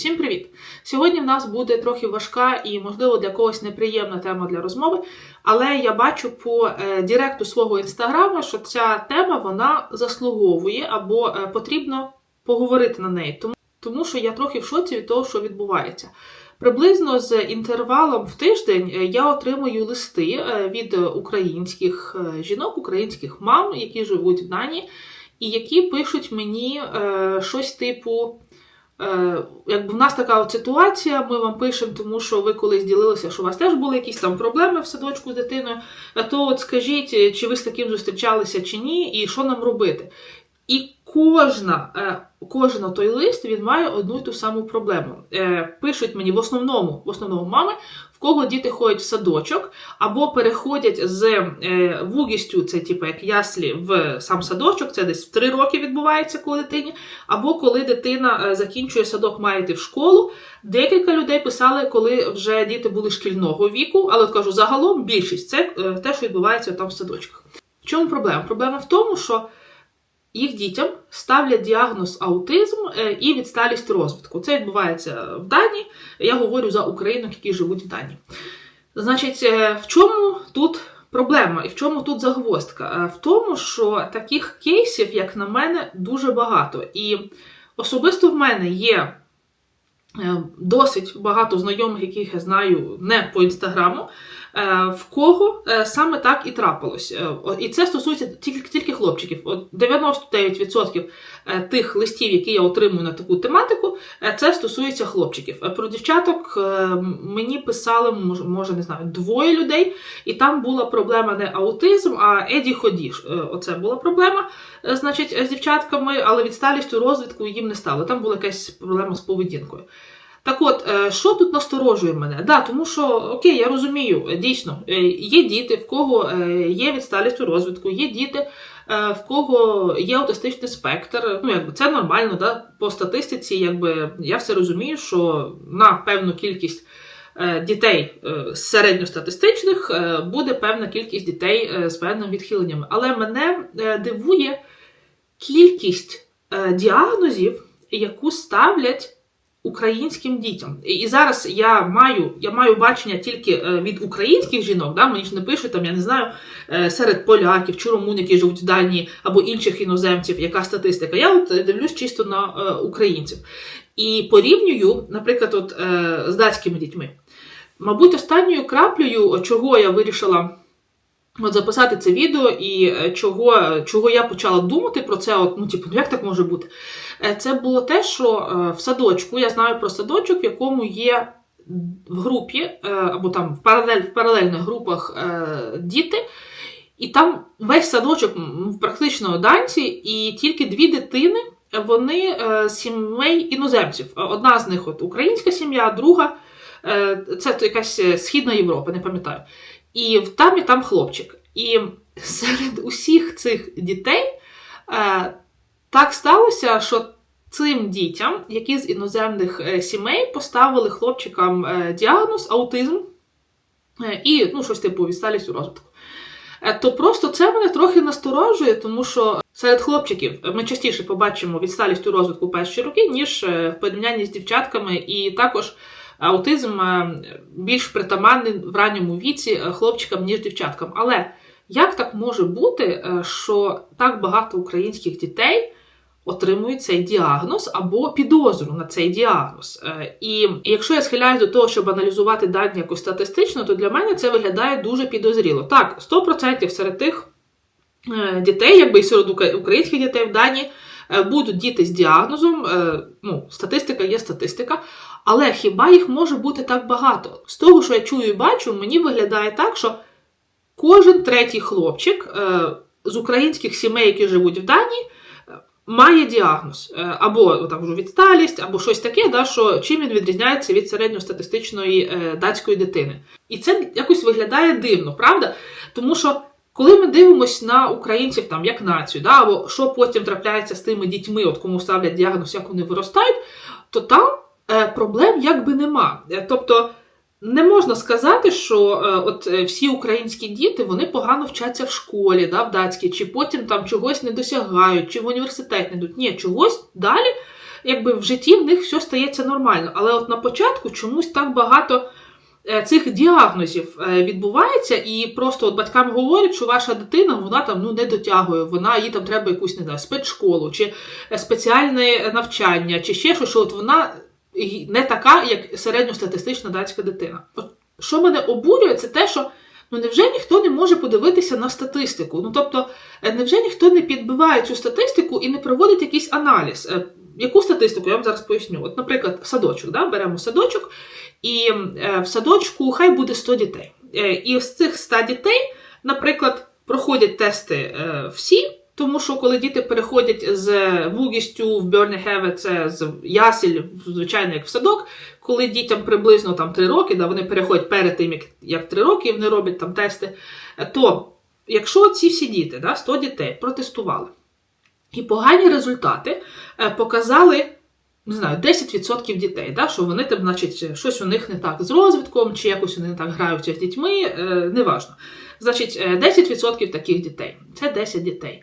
Всім привіт! Сьогодні в нас буде трохи важка і, можливо, для когось неприємна тема для розмови, але я бачу по е, директу свого інстаграму, що ця тема вона заслуговує або е, потрібно поговорити на неї, тому, тому що я трохи в шоці від того, що відбувається. Приблизно з інтервалом в тиждень е, я отримую листи від українських жінок, українських мам, які живуть в Данії, і які пишуть мені щось типу. Е, Якби в нас така от ситуація, ми вам пишемо, тому що ви колись ділилися, що у вас теж були якісь там проблеми в садочку з дитиною. То от скажіть, чи ви з таким зустрічалися чи ні, і що нам робити? І кожна, е, кожен той лист він має одну і ту саму проблему. Е, Пишуть мені в основному, в основному мами, в кого діти ходять в садочок, або переходять з е, вугістю, це типу як яслі, в сам садочок, це десь в 3 роки відбувається, коли дитині, або коли дитина закінчує садок, має йти в школу. Декілька людей писали, коли вже діти були шкільного віку, але от кажу, загалом більшість це те, що відбувається там в садочках. В чому проблема? Проблема в тому, що їх дітям ставлять діагноз аутизм е, і відсталість розвитку. Це відбувається в Данії. Я говорю за українок, які живуть в Данії. Значить, е, в чому тут проблема і в чому тут загвоздка? Е, В тому, що таких кейсів, як на мене, дуже багато. І особисто в мене є досить багато знайомих, яких я знаю не по інстаграму, в кого е, саме так і трапилось. Е, І це стосується тільки, тільки хлопчиків. От 99% е, тих листів, які я отримую на таку тематику, е, це стосується хлопчиків. Е, Про дівчаток е, мені писали, може, не знаю, двоє людей, і там була проблема не аутизм, а еді ходіш. Е, Оце була проблема, е, значить, з дівчатками, але відсталістю розвитку їм не стало. Там була якась проблема з поведінкою. Так от, е, що тут насторожує мене? Да, тому що окей, я розумію, е, дійсно, е, є діти, в кого є відсталість у розвитку, є діти, в кого є аутистичний спектр. Ну, якби це нормально, да? по статистиці, якби я все розумію, що на певну кількість. Дітей середньостатистичних буде певна кількість дітей з певними відхиленнями. Але мене дивує кількість діагнозів, яку ставлять українським дітям. І, зараз я маю, я маю бачення тільки е, від українських жінок, да? мені ж не пишуть там, я не знаю, е, серед поляків чи румун, які живуть в Данії, або інших іноземців, яка статистика. Я от е, дивлюсь чисто на українців. І порівнюю, наприклад, от, з датськими дітьми. Мабуть, останньою краплею, чого я вирішила от записати це відео, і е, чого, чого я почала думати про це, от, ну, типу, ну як так може бути? Е, Це було те, що е, в садочку я знаю про садочок, в якому є в групі або там в, паралель, в паралельних групах діти. І там весь садочок практично данці, і тільки дві дитини вони сімей іноземців. Одна з них от українська сім'я, друга це якась східна Європа, не пам'ятаю. І там і там хлопчик. І серед усіх цих дітей е, так сталося, що цим дітям, які з іноземних е, сімей поставили хлопчикам е, діагноз аутизм е, і ну, щось типу відсталість у розвитку. То просто це мене трохи насторожує, тому що серед хлопчиків ми частіше побачимо відсталість у розвитку перші роки, ніж в порівнянні з дівчатками, і також аутизм е, більш притаманний в ранньому віці е, хлопчикам, ніж дівчаткам. Але як так може бути, е, що так багато українських дітей отримують цей діагноз або підозру на цей діагноз? І якщо я схиляюсь до того, щоб аналізувати дані якось статистично, то для мене це виглядає дуже підозріло. Так, 100% серед тих дітей, якби і серед українських дітей в Данії, е, будуть діти з діагнозом. Ну, статистика є статистика. Але хіба їх може бути так багато? З того, що я чую і бачу, мені виглядає так, що кожен третій хлопчик е, з українських сімей, які живуть в Данії, е, має діагноз. Е, або там відсталість, або щось таке, да, що чим він відрізняється від середньостатистичної датської дитини. І це якось виглядає дивно, правда? Тому що. Коли ми дивимося на українців там як націю, да, або що потім трапляється з тими дітьми, от кому ставлять діагноз, як вони виростають, то там проблем якби нема. Е, Тобто не можна сказати, що е, от е, всі українські діти вони погано вчаться в школі, да, в датській, чи потім там чогось не досягають, чи в університет не йдуть. Ні, чогось далі якби в житті в них все стається нормально. Але от на початку чомусь так багато е, цих діагнозів е, відбувається, і просто от батькам говорять, що ваша дитина вона там ну не дотягує, вона їй там треба якусь не знаю, спецшколу, чи е, спеціальне навчання, чи ще щось, що от вона не така, як середньостатистична датська дитина. Що мене обурює, це те, що ну невже ніхто не може подивитися на статистику? Ну тобто, е, невже ніхто не підбиває цю статистику і не проводить якийсь аналіз? Е, Яку статистику я вам зараз поясню? От, наприклад, садочок, да? беремо садочок, і е, в садочку хай буде 100 дітей. І з цих 100 дітей, наприклад, проходять тести всі. Тому що коли діти переходять з вугістю в Бьорнехеве, це з ясель, звичайно, як в садок, коли дітям приблизно там 3 роки, да, вони переходять перед тим, як, як 3 роки, вони роблять там тести, е, то якщо ці всі діти, да, 100 дітей, протестували, і погані результати е, показали. Не знаю, 10% дітей, да, що вони там, значить, щось у них не так з розвитком, чи якось вони не так граються з дітьми, е, неважно. Значить, е, 10% таких дітей це 10 дітей.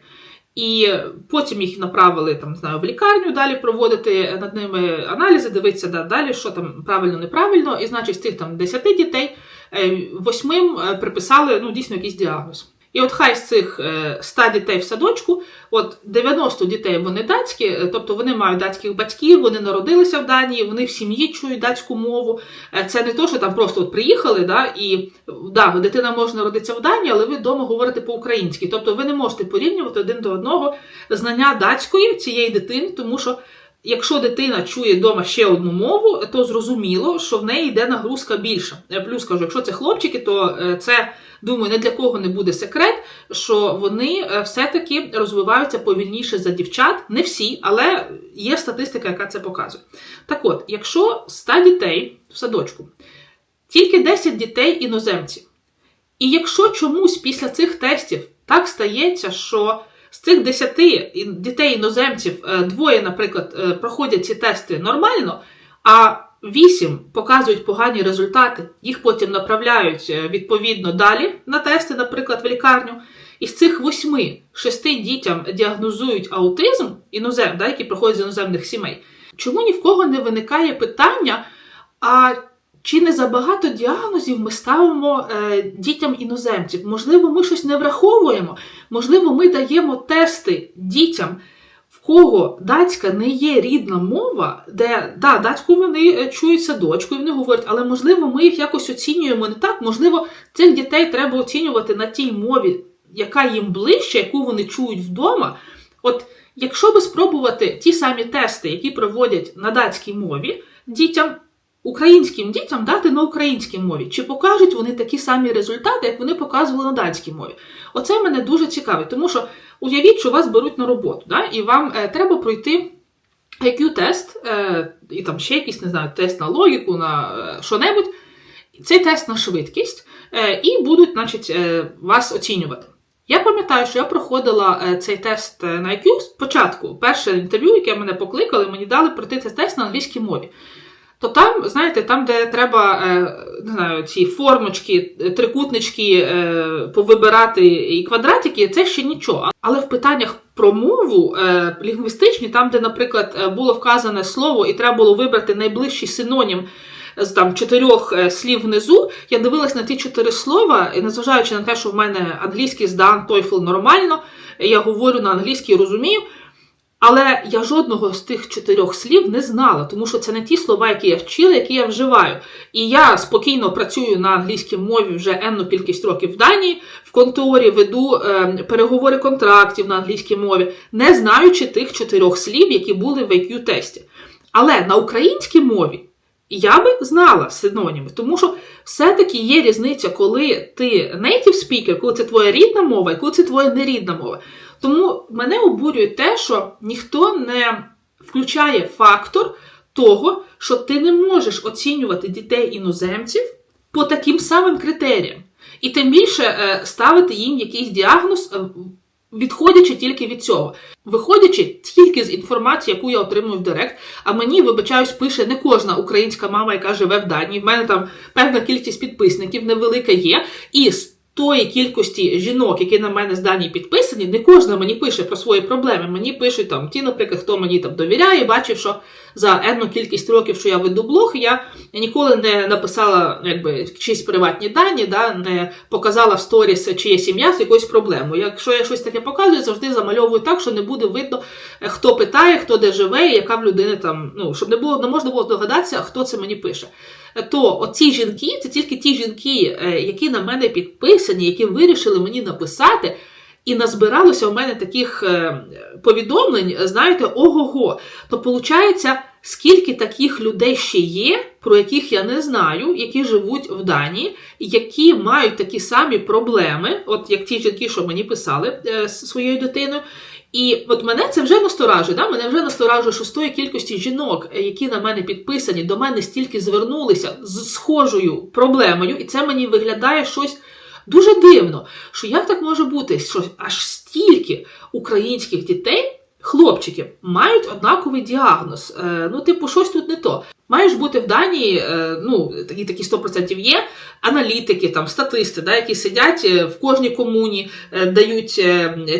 І потім їх направили там, знаю, в лікарню далі проводити над ними аналізи, дивитися да, далі, що там правильно, неправильно. І значить, з тих там 10 дітей е, восьмим е, приписали ну, дійсно якийсь діагноз. І от хай з цих е, 100 дітей в садочку, от 90 дітей вони датські, е, тобто вони мають датських батьків, вони народилися в Данії, вони в сім'ї чують датську мову. Е, Це не то, що там просто от приїхали, да, і да, дитина може народитися в Данії, але ви вдома говорите по-українськи. Тобто ви не можете порівнювати один до одного знання датської цієї дитини, тому що. Якщо дитина чує вдома ще одну мову, то зрозуміло, що в неї йде нагрузка більша. Е, Плюс кажу, якщо це хлопчики, то е, це думаю, не для кого не буде секрет, що вони е, все-таки розвиваються повільніше за дівчат. Не всі, але є статистика, яка це показує. Так от, якщо 100 дітей в садочку, тільки 10 дітей іноземці. І якщо чомусь після цих тестів так стається, що з цих 10 дітей іноземців е, двоє, наприклад, е, проходять ці тести нормально, а 8 показують погані результати, їх потім направляють е, відповідно далі на тести, наприклад, в лікарню. І з цих 8 шести дітям діагнозують аутизм інозем, да, які проходять з іноземних сімей. Чому ні в кого не виникає питання? А чи не забагато діагнозів ми ставимо е, дітям іноземців? Можливо, ми щось не враховуємо, можливо, ми даємо тести дітям, кого датська не є рідна мова, де да, датську вони чуються дочкою, вони говорять, але можливо, ми їх якось оцінюємо не так. Можливо, цих дітей треба оцінювати на тій мові, яка їм ближче, яку вони чують вдома. От якщо би спробувати ті самі тести, які проводять на датській мові дітям українським дітям дати на українській мові, чи покажуть вони такі самі результати, як вони показували на данській мові. Оце мене дуже цікавить, тому що уявіть, що вас беруть на роботу, да, і вам е, треба пройти IQ-тест, е, і там ще якийсь, не знаю, тест на логіку, на е, що-небудь. Цей тест на швидкість, е, і будуть, значить, е, вас оцінювати. Я пам'ятаю, що я проходила е, цей тест е, на IQ спочатку. Перше інтерв'ю, яке мене покликали, мені дали пройти цей тест на англійській мові то там, знаєте, там, де треба е, не знаю, ці формочки, е, трикутнички е, повибирати і квадратики, це ще нічого. Але в питаннях про мову лінгвістичні, там, де, наприклад, було вказане слово, і треба було вибрати найближчий синонім. З там чотирьох слів внизу я дивилась на ті чотири слова, і незважаючи на те, що в мене англійський здан TOEFL нормально, я говорю на англійській розумію. Але я жодного з тих чотирьох слів не знала, тому що це не ті слова, які я вчила, які я вживаю. І я спокійно працюю на англійській мові вже енну кількість років в Данії, в конторі веду е, переговори контрактів на англійській мові, не знаючи тих чотирьох слів, які були в IQ-тесті. Але на українській мові я би знала синоніми, тому що все-таки є різниця, коли ти native speaker, коли це твоя рідна мова, і коли це твоя нерідна мова. Тому мене обурює те, що ніхто не включає фактор того, що ти не можеш оцінювати дітей іноземців по таким самим критеріям. І тим більше е, ставити їм якийсь діагноз, е, відходячи тільки від цього. Виходячи тільки з інформації, яку я отримую в Директ, а мені, вибачаюсь, пише не кожна українська мама, яка живе в Данії. В мене там певна кількість підписників невелика є. І тої кількості жінок, які на мене здані підписані, не кожна мені пише про свої проблеми. Мені пишуть там ті, наприклад, хто мені там довіряє, бачив, що за енну кількість років, що я веду блог, я ніколи не написала якби чиїсь приватні дані, да, не показала в сторіс, чи є сім'я з якоюсь проблемою. Якщо я щось таке показую, завжди замальовую так, що не буде видно, е, хто питає, хто де живе, і яка в людини там, ну щоб не було, не можна було догадатися, хто це мені пише. То оці жінки, це тільки ті жінки, е, які на мене підписані, які вирішили мені написати. І назбиралося у мене таких е, повідомлень, знаєте, ого-го. То виходить, скільки таких людей ще є, про яких я не знаю, які живуть в Данії, які мають такі самі проблеми, от як ті жінки, що мені писали е, з своєю дитиною. І от мене це вже насторажує. Да? Мене вже насторажує, що з тої кількості жінок, е, які на мене підписані, до мене стільки звернулися з схожою проблемою, і це мені виглядає щось. Дуже дивно, що як так може бути, що аж стільки українських дітей, хлопчиків, мають однаковий діагноз. Е, ну, типу, щось тут не то. Маєш бути в Данії, е, ну, такі такі 100% є, аналітики, там, статисти, да, які сидять е, в кожній комуні, е, дають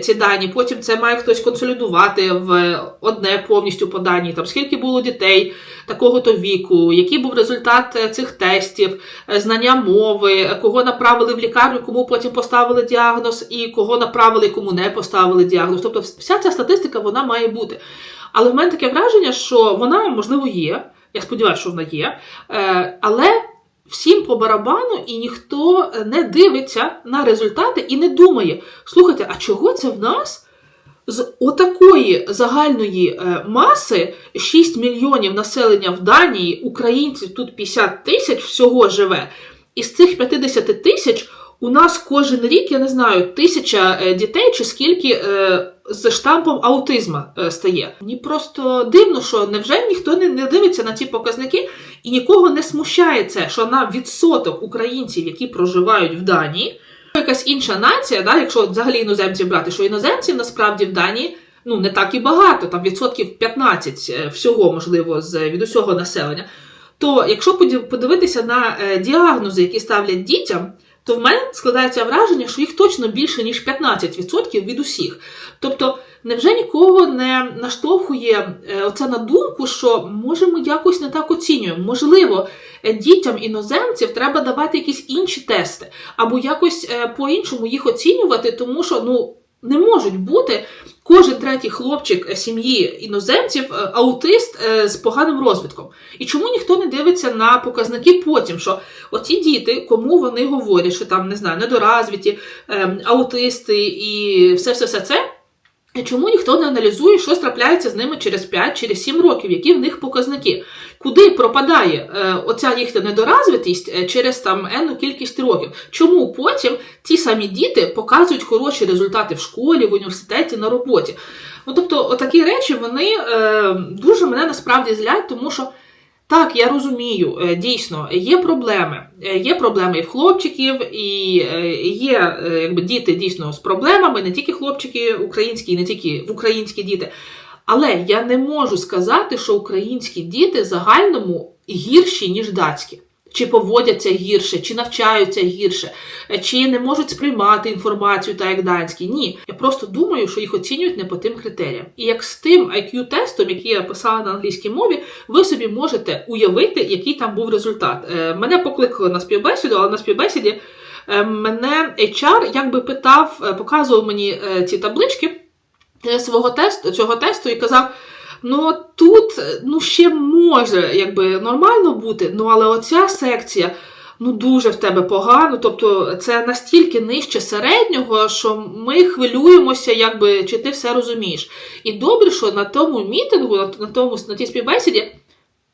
ці дані, потім це має хтось консолідувати в одне повністю по дані, там, скільки було дітей такого-то віку, який був результат цих тестів, знання мови, кого направили в лікарню, кому потім поставили діагноз, і кого направили, кому не поставили діагноз. Тобто вся ця статистика вона має бути. Але в мене таке враження, що вона, можливо, є. Я сподіваюся, що вона є. Е, але всім по барабану і ніхто не дивиться на результати і не думає: слухайте, а чого це в нас? З отакої загальної е, маси 6 мільйонів населення в Данії, українців тут 50 тисяч всього живе. І з цих 50 тисяч у нас кожен рік, я не знаю, тисяча е, дітей чи скільки е, з штампом аутизма е, стає. Мені просто дивно, що невже ніхто не, дивиться на ці показники і нікого не смущає це, що на відсоток українців, які проживають в Данії, якась інша нація, да, якщо взагалі іноземців брати, що іноземців насправді в Данії. Ну, не так і багато, там відсотків 15 е, всього, можливо, з від усього населення. То якщо подивитися на діагнози, які ставлять дітям, то в мене складається враження, що їх точно більше, ніж 15% від усіх. Тобто, невже нікого не наштовхує е, оце на думку, що може ми якось не так оцінюємо? Можливо, е, дітям іноземців треба давати якісь інші тести, або якось е, по-іншому їх оцінювати, тому що ну. Не можуть бути кожен третій хлопчик сім'ї іноземців аутист з поганим розвитком. І чому ніхто не дивиться на показники потім, що оці діти, кому вони говорять, що там не знаю, недоразвіті, аутисти і все все все це. Чому ніхто не аналізує, що трапляється з ними через 5 через 7 років, які в них показники? Куди пропадає е, оця їхня недоразвитість е, через там енну кількість років? Чому потім ті самі діти показують хороші результати в школі, в університеті, на роботі? Ну тобто, отакі речі вони е, дуже мене насправді злять, тому що. Так, я розумію, е, дійсно, є проблеми. Е, є проблеми і в хлопчиків, і е, є якби, діти дійсно з проблемами, не тільки хлопчики українські, не тільки в українські діти. Але я не можу сказати, що українські діти загальному гірші, ніж датські чи поводяться гірше, чи навчаються гірше, чи не можуть сприймати інформацію, так як данські. Ні. Я просто думаю, що їх оцінюють не по тим критеріям. І як з тим IQ-тестом, який я писала на англійській мові, ви собі можете уявити, який там був результат. Е, мене покликали на співбесіду, але на співбесіді е, мене HR якби питав, е, показував мені ці таблички свого тесту, цього тесту і казав. Ну тут ну ще може якби нормально бути, ну але оця секція ну дуже в тебе погано. Тобто це настільки нижче середнього, що ми хвилюємося, якби чи ти все розумієш. І добре, що на тому мітингу, на тому на тій співбесіді.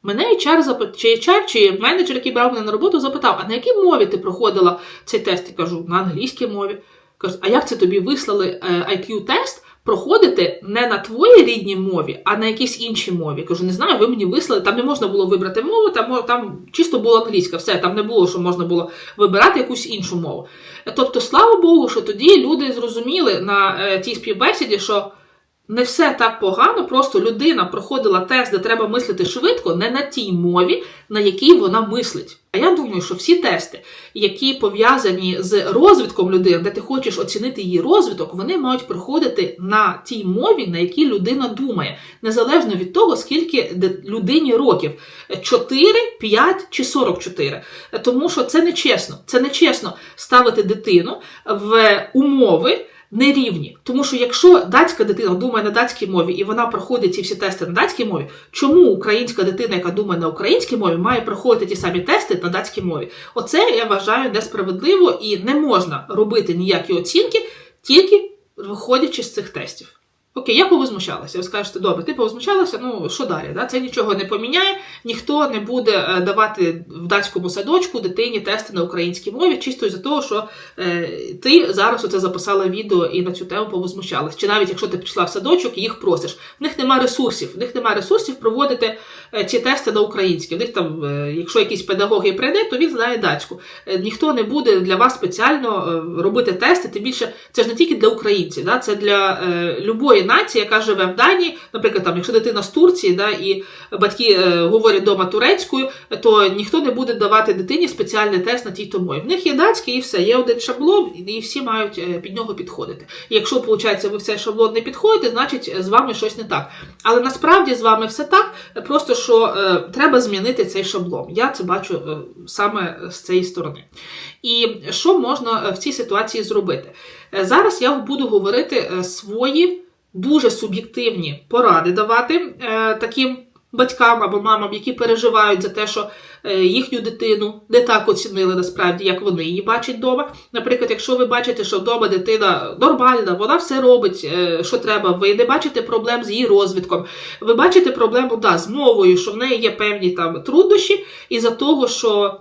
Мене HR запит... чи HR, чи менеджер, який брав мене на роботу, запитав, а на якій мові ти проходила цей тест? Я кажу, на англійській мові. Кажу, а як це тобі вислали IQ-тест? Проходити не на твоїй рідній мові, а на якійсь іншій мові. Я кажу, не знаю, ви мені вислали, там не можна було вибрати мову, там там чисто була англійська, все, там не було, що можна було вибирати якусь іншу мову. Тобто, слава Богу, що тоді люди зрозуміли на е, тій співбесіді, що не все так погано, просто людина проходила тест, де треба мислити швидко, не на тій мові, на якій вона мислить. А я думаю, що всі тести, які пов'язані з розвитком людини, де ти хочеш оцінити її розвиток, вони мають проходити на тій мові, на якій людина думає, незалежно від того, скільки людині років 4, 5 чи 44. Тому що це нечесно. Це нечесно ставити дитину в умови нерівні. Тому що якщо датська дитина думає на датській мові і вона проходить ці всі тести на датській мові, чому українська дитина, яка думає на українській мові, має проходити ті самі тести на датській мові? Оце я вважаю несправедливо і не можна робити ніякі оцінки, тільки виходячи з цих тестів. Окей, я повозмущалася. Ви скажете, добре, ти повозмущалася, ну що далі? Да? Це нічого не поміняє, ніхто не буде е, давати в датському садочку дитині тести на українській мові, чисто із-за того, що е, ти зараз оце записала відео і на цю тему повозмущалась. Чи навіть якщо ти прийшла в садочок і їх просиш, в них немає ресурсів, в них немає ресурсів проводити е, ці тести на українській. В них там, е, якщо якийсь педагог і прийде, то він знає датську. Е, ніхто не буде для вас спеціально е, робити тести, тим більше це ж не тільки для українців, да? це для е, любої нації, яка живе в Данії. Наприклад, там, якщо дитина з Турції, да, і батьки е, говорять вдома турецькою, то ніхто не буде давати дитині спеціальний тест на тій то мові. В них є датський і все, є один шаблон, і всі мають е, під нього підходити. І якщо, виходить, ви в цей шаблон не підходите, значить з вами щось не так. Але насправді з вами все так, просто що е, треба змінити цей шаблон. Я це бачу е, саме з цієї сторони. І що можна е, в цій ситуації зробити? Е, Зараз я буду говорити е, свої дуже суб'єктивні поради давати е, таким батькам або мамам, які переживають за те, що е, їхню дитину не так оцінили насправді, як вони її бачать вдома. Наприклад, якщо ви бачите, що вдома дитина нормальна, вона все робить, е, що треба, ви не бачите проблем з її розвитком, ви бачите проблему да, з мовою, що в неї є певні там труднощі, із-за того, що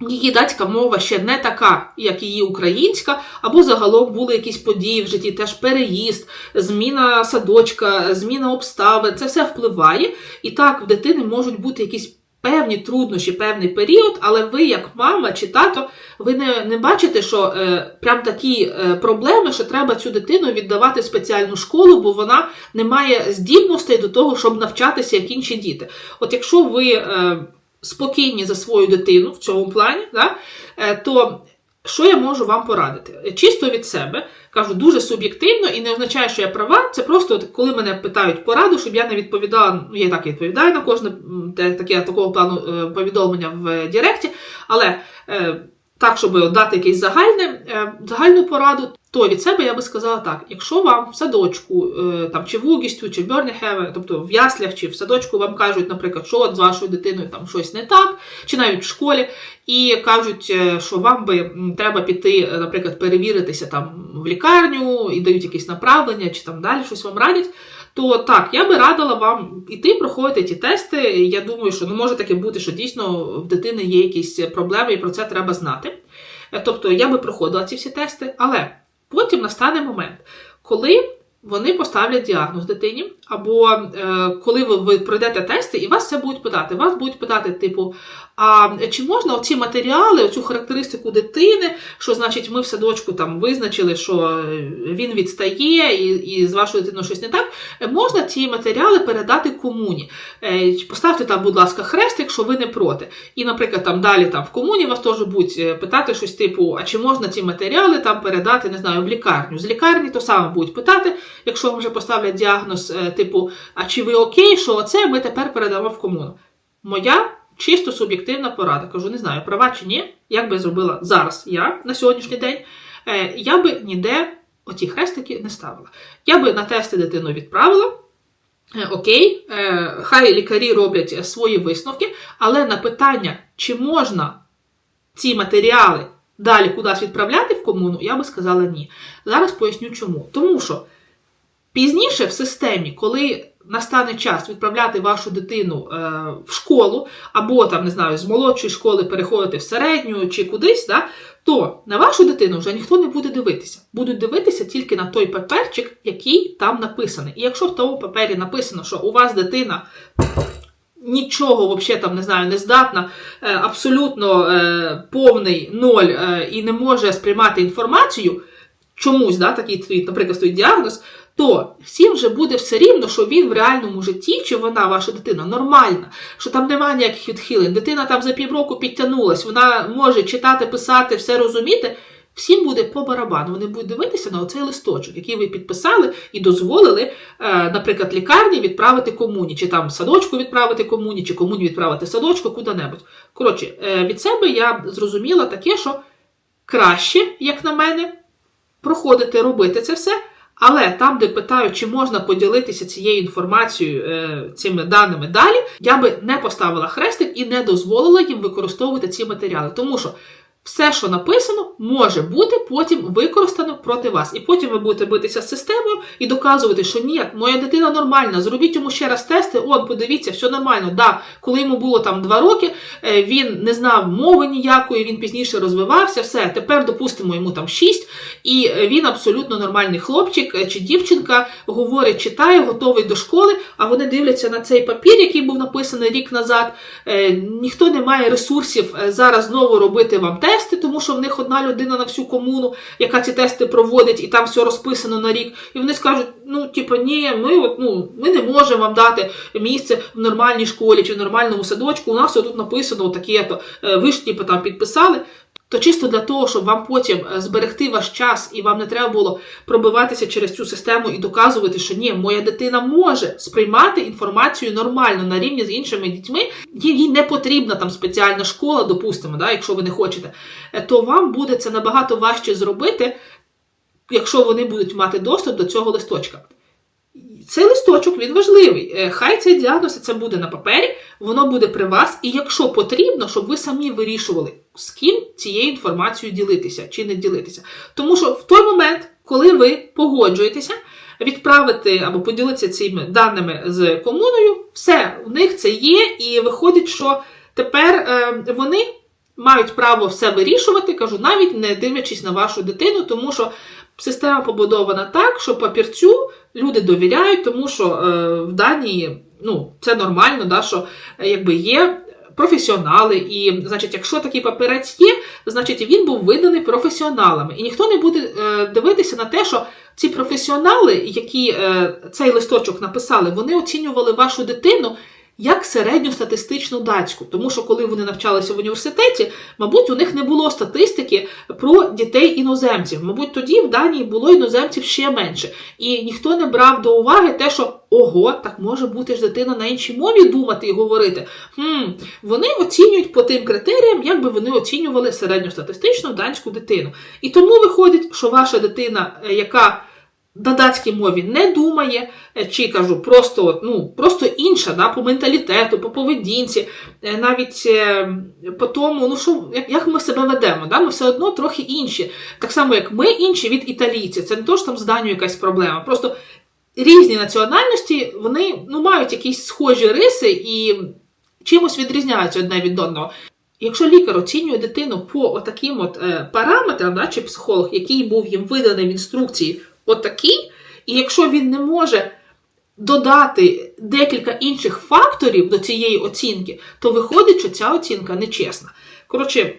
її датська мова ще не така, як її українська, або загалом були якісь події в житті, теж переїзд, зміна садочка, зміна обставин. Це все впливає. І так, в дитини можуть бути якісь певні труднощі, певний період, але ви, як мама чи тато, ви не, не бачите, що е, прям такі е, проблеми, що треба цю дитину віддавати в спеціальну школу, бо вона не має здібностей до того, щоб навчатися, як інші діти. От якщо ви. Е, спокійні за свою дитину в цьому плані, да, е, то що я можу вам порадити? Чисто від себе, кажу, дуже суб'єктивно і не означає, що я права. Це просто, коли мене питають пораду, щоб я не відповідала, ну я і так відповідаю на кожне таке такого плану е, повідомлення в Директі, але е, так, щоб дати е, загальну пораду, то від себе я би сказала так: якщо вам в садочку, е, там чи в Угістю, чи в Бьорнехеве, тобто в яслях чи в садочку вам кажуть, наприклад, що от з вашою дитиною там щось не так, чи навіть в школі, і кажуть, е, що вам би треба піти, е, наприклад, перевіритися там в лікарню і дають якісь направлення, чи там далі щось вам радять. То так, я би радила вам іти проходити ті тести. Я думаю, що ну може таке бути, що дійсно в дитини є якісь проблеми, і про це треба знати. Тобто я би проходила ці всі тести, але потім настане момент, коли вони поставлять діагноз дитині, або е, коли ви, ви пройдете тести, і вас це будуть питати. Вас будуть питати, типу, а чи можна оці матеріали, оцю характеристику дитини, що значить ми в садочку там визначили, що е, він відстає і, і з вашою дитиною щось не так. е, Можна ці матеріали передати комуні. Е, Поставте там, будь ласка, хрест, якщо ви не проти. І, наприклад, там далі там в комуні вас теж будуть питати щось типу, а чи можна ці матеріали там передати, не знаю, в лікарню. З лікарні то саме будуть питати, якщо вам вже поставлять діагноз, типу, а чи ви окей, що оце ми тепер передамо в комуну. Моя чисто суб'єктивна порада. Кажу, не знаю, права чи ні, як би зробила зараз я на сьогоднішній день, е, я би ніде оті хрестики не ставила. Я би на тести дитину відправила. Е, Окей, е, хай лікарі роблять свої висновки, але на питання, чи можна ці матеріали далі кудись відправляти в комуну, я би сказала ні. Зараз поясню чому. Тому що пізніше в системі, коли настане час відправляти вашу дитину е, в школу, або там, не знаю, з молодшої школи переходити в середню чи кудись, да, то на вашу дитину вже ніхто не буде дивитися. Будуть дивитися тільки на той паперчик, який там написаний. І якщо в тому папері написано, що у вас дитина нічого взагалі там не знаю, не здатна, е, абсолютно е, повний ноль е, і не може сприймати інформацію, чомусь, да, такий твій, наприклад, стоїть діагноз, то всім вже буде все рівно, що він в реальному житті, чи вона, ваша дитина, нормальна, що там немає ніяких відхилень. Дитина там за півроку підтягнулась, вона може читати, писати, все розуміти. Всім буде по барабану. Вони будуть дивитися на оцей листочок, який ви підписали і дозволили, е, наприклад, лікарні відправити комуні, чи там садочку відправити комуні, чи комуні відправити садочку, куди-небудь. Коротше, е, від себе я зрозуміла таке, що краще, як на мене, проходити, робити це все. Але там, де питають, чи можна поділитися цією інформацією, е, цими даними далі, я би не поставила хрестик і не дозволила їм використовувати ці матеріали. Тому що все, що написано, може бути потім використано проти вас. І потім ви будете битися з системою і доказувати, що ні, моя дитина нормальна, зробіть йому ще раз тести, он, подивіться, все нормально. Да, коли йому було там два роки, е, він не знав мови ніякої, він пізніше розвивався, все, тепер допустимо йому там 6, і е, він абсолютно нормальний хлопчик е, чи дівчинка, говорить, читає, готовий до школи, а вони дивляться на цей папір, який був написаний рік назад. Ніхто не має ресурсів зараз знову робити вам тести, тому що в них одна людина на всю комуну, яка ці тести проводить, і там все розписано на рік. І вони скажуть: ну, типу, ні, ми от, ну, ми не можемо вам дати місце в нормальній школі чи в нормальному садочку. У нас тут написано таке-то. Е, Ви ж типу, там підписали. То чисто для того, щоб вам потім е, зберегти ваш час і вам не треба було пробиватися через цю систему і доказувати, що ні, моя дитина може сприймати інформацію нормально на рівні з іншими дітьми, їй не потрібна там спеціальна школа, допустимо, да, якщо ви не хочете, е, то вам буде це набагато важче зробити, якщо вони будуть мати доступ до цього листочка. Цей листочок він важливий. Е, Хай цей діагноз це буде на папері, воно буде при вас, і якщо потрібно, щоб ви самі вирішували, з ким цією інформацією ділитися чи не ділитися. Тому що в той момент, коли ви погоджуєтеся відправити або поділитися цими даними з комуною, все, у них це є, і виходить, що тепер е, вони мають право все вирішувати, кажу, навіть не дивлячись на вашу дитину, тому що система побудована так, що папірцю люди довіряють, тому що е, в Данії ну, це нормально, да, що е, якби є. Професіонали, і, значить, якщо такий папірець є, значить він був виданий професіоналами. І ніхто не буде е, дивитися на те, що ці професіонали, які е, цей листочок написали, вони оцінювали вашу дитину як середньостатистичну датську. Тому що коли вони навчалися в університеті, мабуть, у них не було статистики про дітей іноземців. Мабуть, тоді в Данії було іноземців ще менше. І ніхто не брав до уваги те, що ого, так може бути ж дитина на іншій мові думати і говорити. Хм, Вони оцінюють по тим критеріям, як би вони оцінювали середньостатистичну данську дитину. І тому виходить, що ваша дитина, е, яка на датській мові не думає, е, чи кажу, просто ну, просто інша да, по менталітету, по поведінці, е, навіть е, по тому, ну що, як, ми себе ведемо, да, ми все одно трохи інші. Так само, як ми інші від італійців. Це не то, що там з Данією якась проблема. Просто різні національності вони ну, мають якісь схожі риси і чимось відрізняються одне від одного. Якщо лікар оцінює дитину по таким от параметрам, да, чи психолог, який був їм виданий в інструкції, отакий, і якщо він не може додати декілька інших факторів до цієї оцінки, то виходить, що ця оцінка нечесна. Коротше,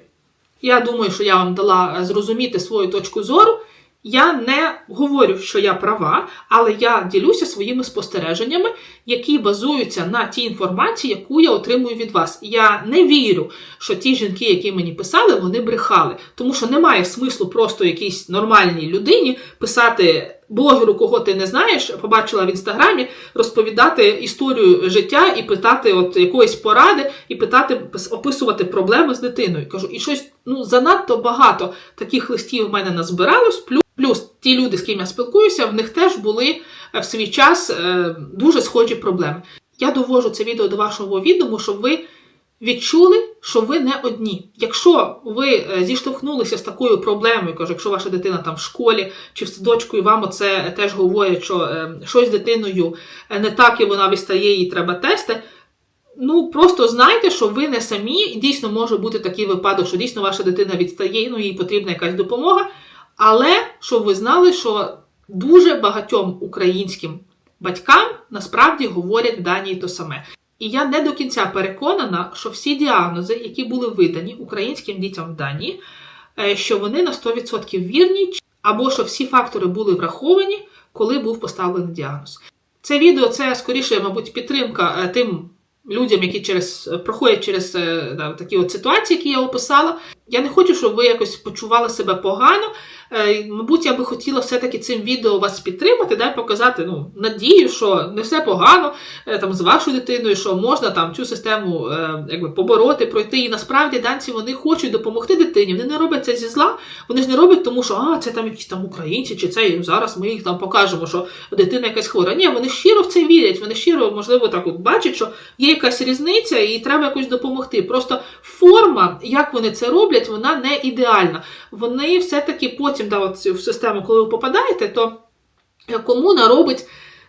я думаю, що я вам дала зрозуміти свою точку зору. Я не говорю, що я права, але я ділюся своїми спостереженнями, які базуються на тій інформації, яку я отримую від вас. Я не вірю, що ті жінки, які мені писали, вони брехали, тому що немає смислу просто якійсь нормальній людині писати. Блогеру, кого ти не знаєш, побачила в інстаграмі, розповідати історію життя і питати от якоїсь поради, і питати, описувати проблеми з дитиною. Кажу, і щось ну занадто багато таких листів в мене назбиралось. Плюс Плюс ті люди, з ким я спілкуюся, в них теж були в свій час е, дуже схожі проблеми. Я довожу це відео до вашого відому, щоб ви відчули, що ви не одні. Якщо ви е, зіштовхнулися з такою проблемою, кажу, якщо ваша дитина там в школі чи в садочку, і вам оце теж говорять, що е, щось з дитиною не так і вона відстає, їй треба тести. Ну, просто знайте, що ви не самі, і дійсно може бути такий випадок, що дійсно ваша дитина відстає, ну їй потрібна якась допомога. Але щоб ви знали, що дуже багатьом українським батькам насправді говорять в Данії то саме. І я не до кінця переконана, що всі діагнози, які були видані українським дітям в Данії, що вони на 100% вірні, або що всі фактори були враховані, коли був поставлений діагноз. Це відео це скоріше, мабуть, підтримка е, тим людям, які через проходять через е, да, такі от ситуації, які я описала. Я не хочу, щоб ви якось почували себе погано. Е, Мабуть, я би хотіла все-таки цим відео вас підтримати, да, показати ну, надію, що не все погано е, там, з вашою дитиною, що можна там цю систему е, якби, побороти, пройти. І насправді данці вони хочуть допомогти дитині. Вони не роблять це зі зла, вони ж не роблять, тому що а, це там якісь там українці, чи це зараз ми їх там покажемо, що дитина якась хвора. Ні, вони щиро в це вірять, вони щиро, можливо, так от бачать, що є якась різниця, і треба якось допомогти. Просто форма, як вони це роблять, вона не ідеальна. Вони все-таки потім, да, от в систему, коли ви попадаєте, то комуна робить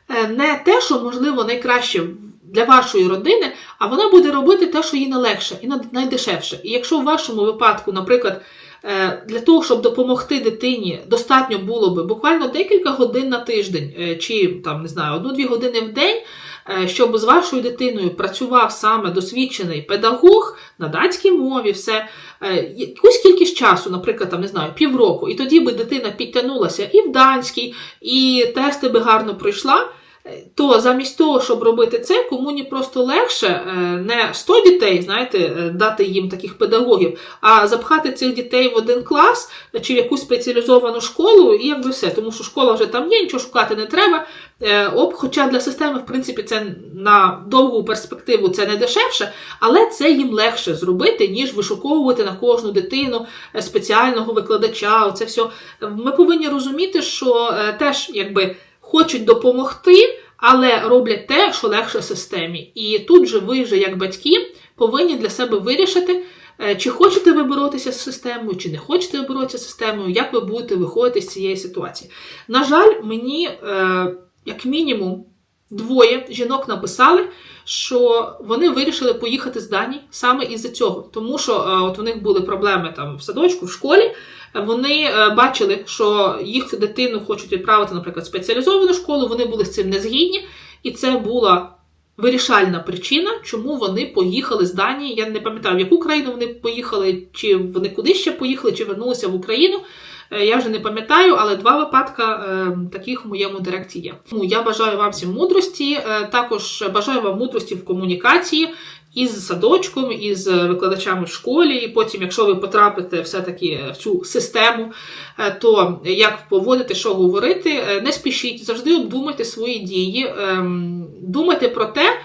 е, не те, що можливо найкраще для вашої родини, а вона буде робити те, що їй найлегше і найдешевше. І якщо в вашому випадку, наприклад, е, для того, щоб допомогти дитині, достатньо було би буквально декілька годин на тиждень, е, чи там не знаю, одну-дві години в день. Щоб з вашою дитиною працював саме досвідчений педагог на датській мові, все якусь кількість часу, наприклад, там не знаю, півроку, і тоді би дитина підтягнулася і в данській, і тести би гарно пройшла. То замість того, щоб робити це, комуні просто легше не 100 дітей, знаєте, дати їм таких педагогів, а запхати цих дітей в один клас чи в якусь спеціалізовану школу, і якби все, тому що школа вже там є, нічого шукати не треба. Хоча для системи, в принципі, це на довгу перспективу це не дешевше, але це їм легше зробити, ніж вишуковувати на кожну дитину спеціального викладача. Оце все. Ми повинні розуміти, що теж якби хочуть допомогти, але роблять те, що легше системі. І тут же ви, вже, як батьки, повинні для себе вирішити, чи хочете ви боротися з системою, чи не хочете ви боротися з системою, як ви будете виходити з цієї ситуації. На жаль, мені, як мінімум, двоє жінок написали, що вони вирішили поїхати з Данії саме із-за цього, тому що от у них були проблеми там в садочку, в школі. Вони бачили, що їх дитину хочуть відправити, наприклад, в спеціалізовану школу. Вони були з цим не згідні, і це була вирішальна причина, чому вони поїхали з Данії. Я не пам'ятаю, в яку країну вони поїхали, чи вони куди ще поїхали, чи вернулися в Україну. Я вже не пам'ятаю, але два випадка е, таких в моєму директі є. Тому я бажаю вам всім мудрості, е, також бажаю вам мудрості в комунікації із садочком, із викладачами в школі. І потім, якщо ви потрапите все-таки в цю систему, е, то як поводити, що говорити, не спішіть, завжди обдумайте свої дії, ем, думайте про те,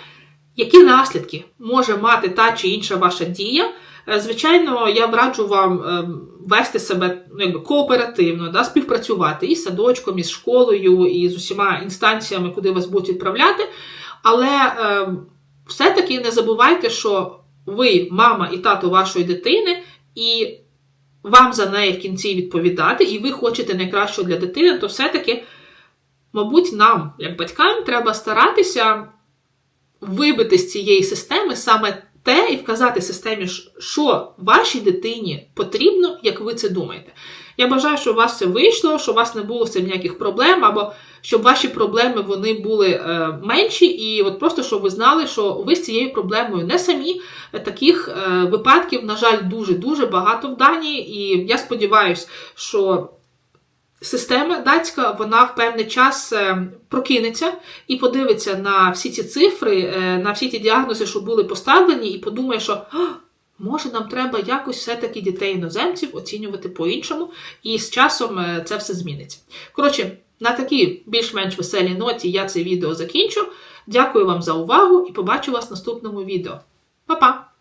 які наслідки може мати та чи інша ваша дія. Звичайно, я раджу вам ем, вести себе ну, якби, кооперативно, да, співпрацювати із садочком, із школою, і з усіма інстанціями, куди вас будуть відправляти. Але е, все-таки не забувайте, що ви мама і тато вашої дитини, і вам за неї в кінці відповідати, і ви хочете найкращого для дитини, то все-таки, мабуть, нам, як батькам, треба старатися вибити з цієї системи саме те і вказати системі, що вашій дитині потрібно, як ви це думаєте. Я бажаю, щоб у вас це вийшло, щоб у вас не було цим ніяких проблем, або щоб ваші проблеми вони були е, менші, і от просто щоб ви знали, що ви з цією проблемою не самі. Таких е, випадків, на жаль, дуже-дуже багато в Данії, і я сподіваюся, що Система датська вона в певний час е, прокинеться і подивиться на всі ці цифри, е, на всі ті діагнози, що були поставлені, і подумає, що може нам треба якось все-таки дітей іноземців оцінювати по-іншому, і з часом е, це все зміниться. Коротше, на такій більш-менш веселій ноті я це відео закінчу. Дякую вам за увагу і побачу вас в наступному відео. Па-па!